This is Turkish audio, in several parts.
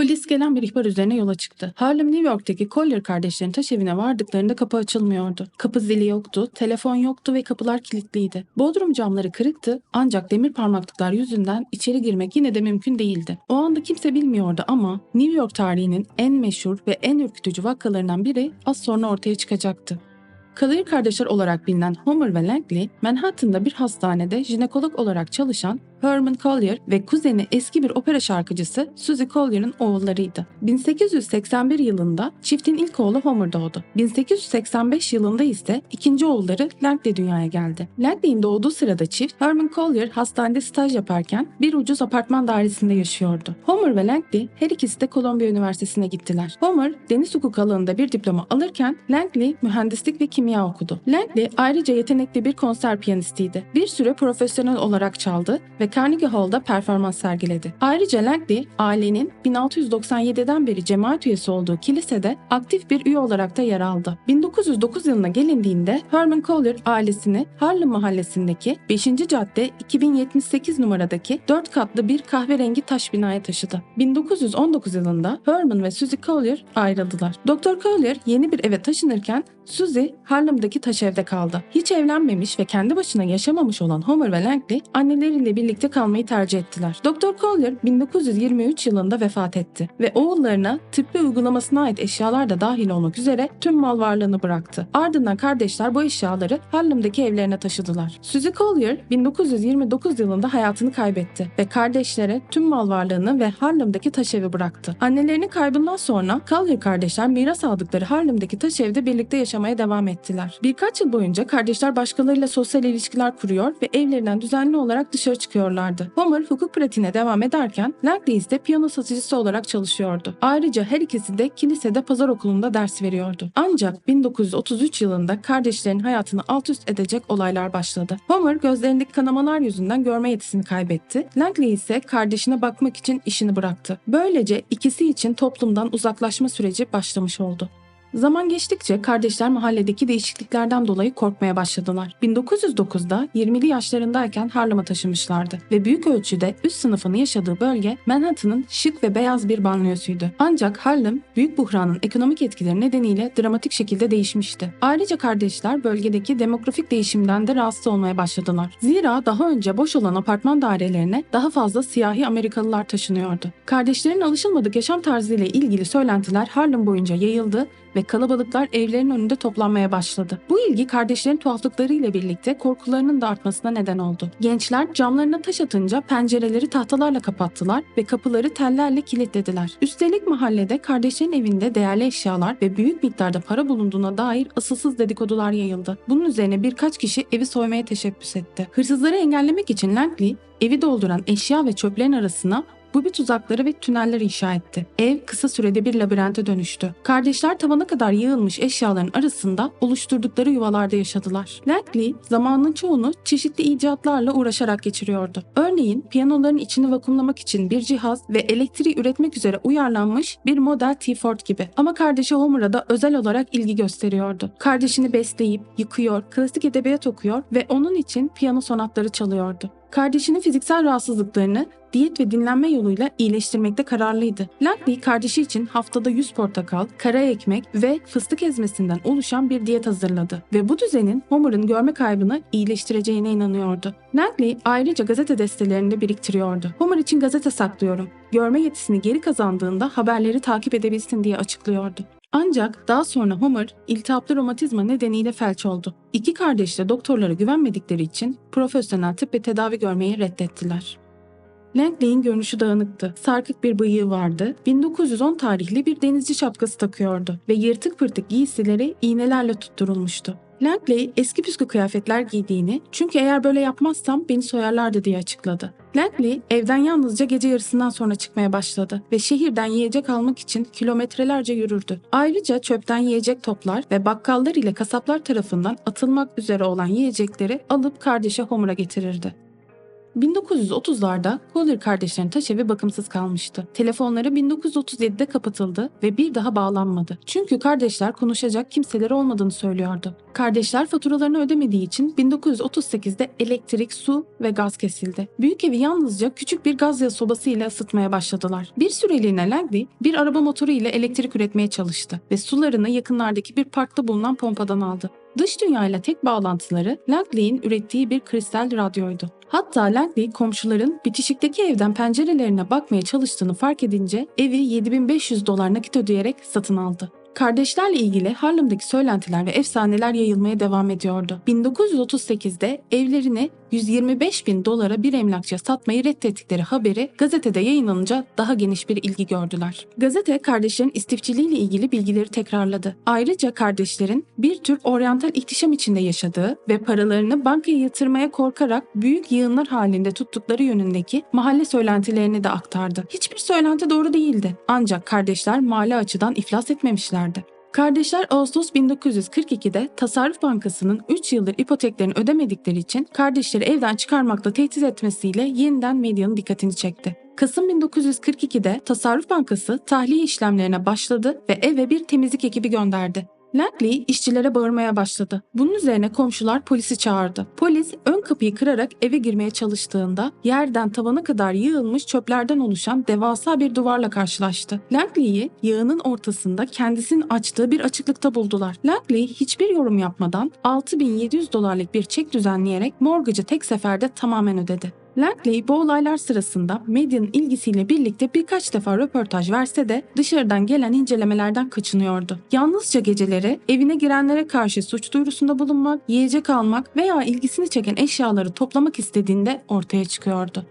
Polis gelen bir ihbar üzerine yola çıktı. Harlem, New York'taki Collier kardeşlerin taş evine vardıklarında kapı açılmıyordu. Kapı zili yoktu, telefon yoktu ve kapılar kilitliydi. Bodrum camları kırıktı ancak demir parmaklıklar yüzünden içeri girmek yine de mümkün değildi. O anda kimse bilmiyordu ama New York tarihinin en meşhur ve en ürkütücü vakalarından biri az sonra ortaya çıkacaktı. Collier kardeşler olarak bilinen Homer ve Langley, Manhattan'da bir hastanede jinekolog olarak çalışan Herman Collier ve kuzeni eski bir opera şarkıcısı Suzy Collier'ın oğullarıydı. 1881 yılında çiftin ilk oğlu Homer doğdu. 1885 yılında ise ikinci oğulları Langley dünyaya geldi. Langley'in doğduğu sırada çift Herman Collier hastanede staj yaparken bir ucuz apartman dairesinde yaşıyordu. Homer ve Langley her ikisi de Columbia Üniversitesi'ne gittiler. Homer deniz hukuku alanında bir diploma alırken Langley mühendislik ve kimya okudu. Langley ayrıca yetenekli bir konser piyanistiydi. Bir süre profesyonel olarak çaldı ve Carnegie Hall'da performans sergiledi. Ayrıca Langley, ailenin 1697'den beri cemaat üyesi olduğu kilisede aktif bir üye olarak da yer aldı. 1909 yılına gelindiğinde Herman Collier ailesini Harlem mahallesindeki 5. cadde 2078 numaradaki 4 katlı bir kahverengi taş binaya taşıdı. 1919 yılında Herman ve Suzy Collier ayrıldılar. Dr. Collier yeni bir eve taşınırken Suzy Harlem'daki taş evde kaldı. Hiç evlenmemiş ve kendi başına yaşamamış olan Homer ve Langley anneleriyle birlikte kalmayı tercih ettiler. Dr. Collier 1923 yılında vefat etti ve oğullarına tıbbi uygulamasına ait eşyalar da dahil olmak üzere tüm mal varlığını bıraktı. Ardından kardeşler bu eşyaları Harlem'daki evlerine taşıdılar. Suzy Collier 1929 yılında hayatını kaybetti ve kardeşlere tüm mal varlığını ve Harlem'deki taş evi bıraktı. Annelerinin kaybından sonra Collier kardeşler miras aldıkları Harlem'deki taş evde birlikte yaşamaya devam ettiler. Birkaç yıl boyunca kardeşler başkalarıyla sosyal ilişkiler kuruyor ve evlerinden düzenli olarak dışarı çıkıyorlardı. Homer hukuk pratiğine devam ederken Langley ise piyano satıcısı olarak çalışıyordu. Ayrıca her ikisi de kilisede pazar okulunda ders veriyordu. Ancak 1933 yılında kardeşlerin hayatını alt üst edecek olaylar başladı. Homer gözlerindeki kanamalar yüzünden görme yetisini kaybetti. Langley ise kardeşine bakmak için işini bıraktı. Böylece ikisi için toplumdan uzaklaşma süreci başlamış oldu. Zaman geçtikçe kardeşler mahalledeki değişikliklerden dolayı korkmaya başladılar. 1909'da 20'li yaşlarındayken Harlem'a taşınmışlardı ve büyük ölçüde üst sınıfını yaşadığı bölge Manhattan'ın şık ve beyaz bir banliyösüydü. Ancak Harlem, büyük buhranın ekonomik etkileri nedeniyle dramatik şekilde değişmişti. Ayrıca kardeşler bölgedeki demografik değişimden de rahatsız olmaya başladılar. Zira daha önce boş olan apartman dairelerine daha fazla siyahi Amerikalılar taşınıyordu. Kardeşlerin alışılmadık yaşam tarzıyla ilgili söylentiler Harlem boyunca yayıldı ve kalabalıklar evlerin önünde toplanmaya başladı. Bu ilgi kardeşlerin tuhaflıklarıyla birlikte korkularının da artmasına neden oldu. Gençler camlarına taş atınca pencereleri tahtalarla kapattılar ve kapıları tellerle kilitlediler. Üstelik mahallede kardeşlerin evinde değerli eşyalar ve büyük miktarda para bulunduğuna dair asılsız dedikodular yayıldı. Bunun üzerine birkaç kişi evi soymaya teşebbüs etti. Hırsızları engellemek için Langley evi dolduran eşya ve çöplerin arasına bu bir tuzakları ve tüneller inşa etti. Ev kısa sürede bir labirente dönüştü. Kardeşler tavana kadar yığılmış eşyaların arasında oluşturdukları yuvalarda yaşadılar. Langley zamanın çoğunu çeşitli icatlarla uğraşarak geçiriyordu. Örneğin piyanoların içini vakumlamak için bir cihaz ve elektriği üretmek üzere uyarlanmış bir model T-Ford gibi. Ama kardeşi Homer'a da özel olarak ilgi gösteriyordu. Kardeşini besleyip, yıkıyor, klasik edebiyat okuyor ve onun için piyano sonatları çalıyordu. Kardeşinin fiziksel rahatsızlıklarını diyet ve dinlenme yoluyla iyileştirmekte kararlıydı. Langley kardeşi için haftada 100 portakal, kara ekmek ve fıstık ezmesinden oluşan bir diyet hazırladı ve bu düzenin Homer'ın görme kaybını iyileştireceğine inanıyordu. Langley ayrıca gazete destelerini de biriktiriyordu. Homer için gazete saklıyorum. Görme yetisini geri kazandığında haberleri takip edebilsin diye açıklıyordu. Ancak daha sonra Homer iltihaplı romatizma nedeniyle felç oldu. İki kardeş de doktorlara güvenmedikleri için profesyonel tıp ve tedavi görmeyi reddettiler. Langley'in görünüşü dağınıktı. Sarkık bir bıyığı vardı. 1910 tarihli bir denizci şapkası takıyordu ve yırtık pırtık giysileri iğnelerle tutturulmuştu. Langley eski püskü kıyafetler giydiğini çünkü eğer böyle yapmazsam beni soyarlardı diye açıkladı. Langley evden yalnızca gece yarısından sonra çıkmaya başladı ve şehirden yiyecek almak için kilometrelerce yürürdü. Ayrıca çöpten yiyecek toplar ve bakkallar ile kasaplar tarafından atılmak üzere olan yiyecekleri alıp kardeşe Homer'a getirirdi. 1930'larda Collier kardeşlerin taş evi bakımsız kalmıştı. Telefonları 1937'de kapatıldı ve bir daha bağlanmadı. Çünkü kardeşler konuşacak kimseleri olmadığını söylüyordu. Kardeşler faturalarını ödemediği için 1938'de elektrik, su ve gaz kesildi. Büyük evi yalnızca küçük bir gaz sobası ile ısıtmaya başladılar. Bir süreliğine Langley bir araba motoru ile elektrik üretmeye çalıştı ve sularını yakınlardaki bir parkta bulunan pompadan aldı. Dış dünyayla tek bağlantıları Langley'in ürettiği bir kristal radyoydu. Hatta Langley komşuların bitişikteki evden pencerelerine bakmaya çalıştığını fark edince evi 7500 dolar nakit ödeyerek satın aldı. Kardeşlerle ilgili Harlem'deki söylentiler ve efsaneler yayılmaya devam ediyordu. 1938'de evlerini 125 bin dolara bir emlakçıya satmayı reddettikleri haberi gazetede yayınlanınca daha geniş bir ilgi gördüler. Gazete kardeşlerin istifçiliğiyle ilgili bilgileri tekrarladı. Ayrıca kardeşlerin bir tür oryantal ihtişam içinde yaşadığı ve paralarını bankaya yatırmaya korkarak büyük yığınlar halinde tuttukları yönündeki mahalle söylentilerini de aktardı. Hiçbir söylenti doğru değildi. Ancak kardeşler mali açıdan iflas etmemişlerdi. Kardeşler Ağustos 1942'de Tasarruf Bankası'nın 3 yıldır ipoteklerini ödemedikleri için kardeşleri evden çıkarmakla tehdit etmesiyle yeniden medyanın dikkatini çekti. Kasım 1942'de Tasarruf Bankası tahliye işlemlerine başladı ve eve bir temizlik ekibi gönderdi. Langley işçilere bağırmaya başladı. Bunun üzerine komşular polisi çağırdı. Polis ön kapıyı kırarak eve girmeye çalıştığında yerden tavana kadar yığılmış çöplerden oluşan devasa bir duvarla karşılaştı. Langley'i yağının ortasında kendisinin açtığı bir açıklıkta buldular. Langley hiçbir yorum yapmadan 6700 dolarlık bir çek düzenleyerek mortgage'ı tek seferde tamamen ödedi. Langley bu olaylar sırasında medyanın ilgisiyle birlikte birkaç defa röportaj verse de dışarıdan gelen incelemelerden kaçınıyordu. Yalnızca geceleri evine girenlere karşı suç duyurusunda bulunmak, yiyecek almak veya ilgisini çeken eşyaları toplamak istediğinde ortaya çıkıyordu.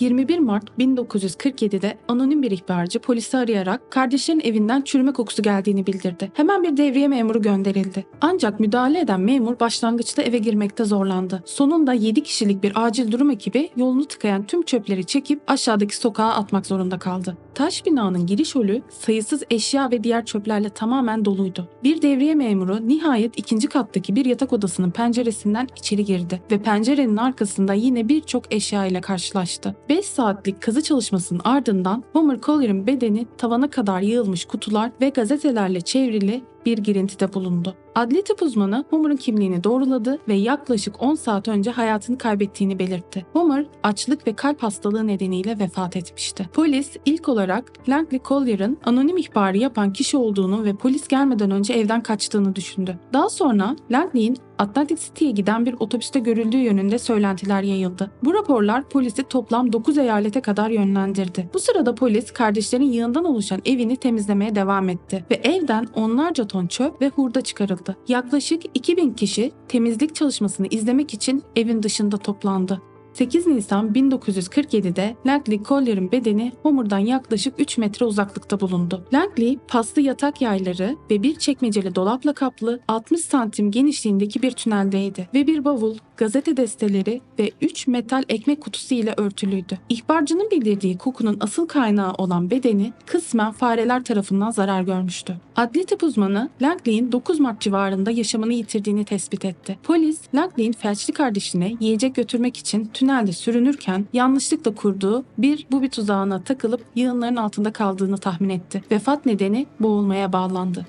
21 Mart 1947'de anonim bir ihbarcı polisi arayarak kardeşlerin evinden çürüme kokusu geldiğini bildirdi. Hemen bir devriye memuru gönderildi. Ancak müdahale eden memur başlangıçta eve girmekte zorlandı. Sonunda 7 kişilik bir acil durum ekibi yolunu tıkayan tüm çöpleri çekip aşağıdaki sokağa atmak zorunda kaldı. Taş binanın giriş holü sayısız eşya ve diğer çöplerle tamamen doluydu. Bir devriye memuru nihayet ikinci kattaki bir yatak odasının penceresinden içeri girdi ve pencerenin arkasında yine birçok eşya ile karşılaştı. 5 saatlik kazı çalışmasının ardından Homer Collier'in bedeni tavana kadar yığılmış kutular ve gazetelerle çevrili bir girintide bulundu. Adli tıp uzmanı Homer'ın kimliğini doğruladı ve yaklaşık 10 saat önce hayatını kaybettiğini belirtti. Homer, açlık ve kalp hastalığı nedeniyle vefat etmişti. Polis ilk olarak Langley Collier'ın anonim ihbarı yapan kişi olduğunu ve polis gelmeden önce evden kaçtığını düşündü. Daha sonra Langley'in Atlantic City'ye giden bir otobüste görüldüğü yönünde söylentiler yayıldı. Bu raporlar polisi toplam 9 eyalete kadar yönlendirdi. Bu sırada polis kardeşlerin yığından oluşan evini temizlemeye devam etti ve evden onlarca ton çöp ve hurda çıkarıldı. Yaklaşık 2000 kişi temizlik çalışmasını izlemek için evin dışında toplandı. 8 Nisan 1947'de Langley Collier'in bedeni Homer'dan yaklaşık 3 metre uzaklıkta bulundu. Langley, paslı yatak yayları ve bir çekmeceli dolapla kaplı 60 santim genişliğindeki bir tüneldeydi ve bir bavul, gazete desteleri ve 3 metal ekmek kutusu ile örtülüydü. İhbarcının bildirdiği kokunun asıl kaynağı olan bedeni kısmen fareler tarafından zarar görmüştü. Adli tıp uzmanı Langley'in 9 Mart civarında yaşamını yitirdiğini tespit etti. Polis, Langley'in felçli kardeşine yiyecek götürmek için tünelde sürünürken yanlışlıkla kurduğu bir bubi tuzağına takılıp yığınların altında kaldığını tahmin etti. Vefat nedeni boğulmaya bağlandı.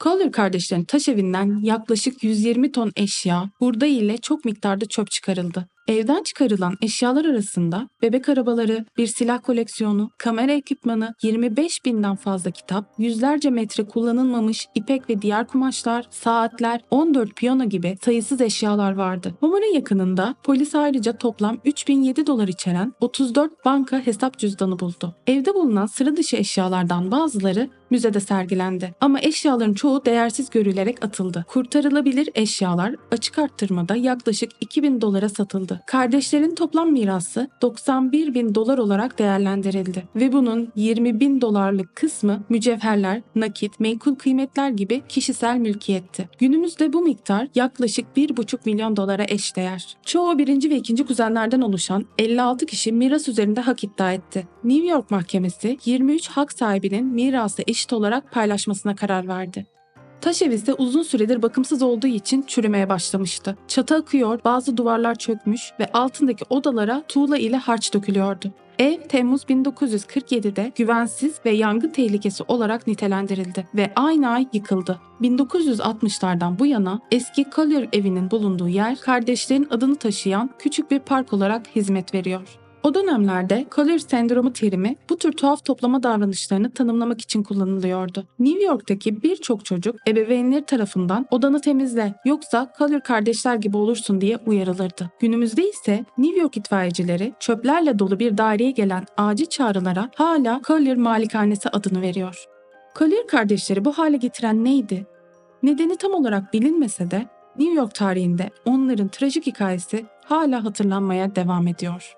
Collier kardeşlerin taş evinden yaklaşık 120 ton eşya, hurda ile çok miktarda çöp çıkarıldı. Evden çıkarılan eşyalar arasında bebek arabaları, bir silah koleksiyonu, kamera ekipmanı, 25 binden fazla kitap, yüzlerce metre kullanılmamış ipek ve diğer kumaşlar, saatler, 14 piyano gibi sayısız eşyalar vardı. Homer'ın yakınında polis ayrıca toplam 3007 dolar içeren 34 banka hesap cüzdanı buldu. Evde bulunan sıra dışı eşyalardan bazıları müzede sergilendi. Ama eşyaların çoğu değersiz görülerek atıldı. Kurtarılabilir eşyalar açık arttırmada yaklaşık 2000 dolara satıldı. Kardeşlerin toplam mirası 91 bin dolar olarak değerlendirildi ve bunun 20 bin dolarlık kısmı mücevherler, nakit, menkul kıymetler gibi kişisel mülkiyetti. Günümüzde bu miktar yaklaşık 1,5 milyon dolara eşdeğer. Çoğu birinci ve ikinci kuzenlerden oluşan 56 kişi miras üzerinde hak iddia etti. New York Mahkemesi 23 hak sahibinin mirası eşit olarak paylaşmasına karar verdi. Taş ev ise uzun süredir bakımsız olduğu için çürümeye başlamıştı. Çatı akıyor, bazı duvarlar çökmüş ve altındaki odalara tuğla ile harç dökülüyordu. Ev Temmuz 1947'de güvensiz ve yangın tehlikesi olarak nitelendirildi ve aynı ay yıkıldı. 1960'lardan bu yana eski Collier evinin bulunduğu yer kardeşlerin adını taşıyan küçük bir park olarak hizmet veriyor. O dönemlerde Collier sendromu terimi bu tür tuhaf toplama davranışlarını tanımlamak için kullanılıyordu. New York'taki birçok çocuk ebeveynleri tarafından odanı temizle yoksa Collier kardeşler gibi olursun diye uyarılırdı. Günümüzde ise New York itfaiyecileri çöplerle dolu bir daireye gelen acil çağrılara hala Collier malikanesi adını veriyor. Collier kardeşleri bu hale getiren neydi? Nedeni tam olarak bilinmese de New York tarihinde onların trajik hikayesi hala hatırlanmaya devam ediyor.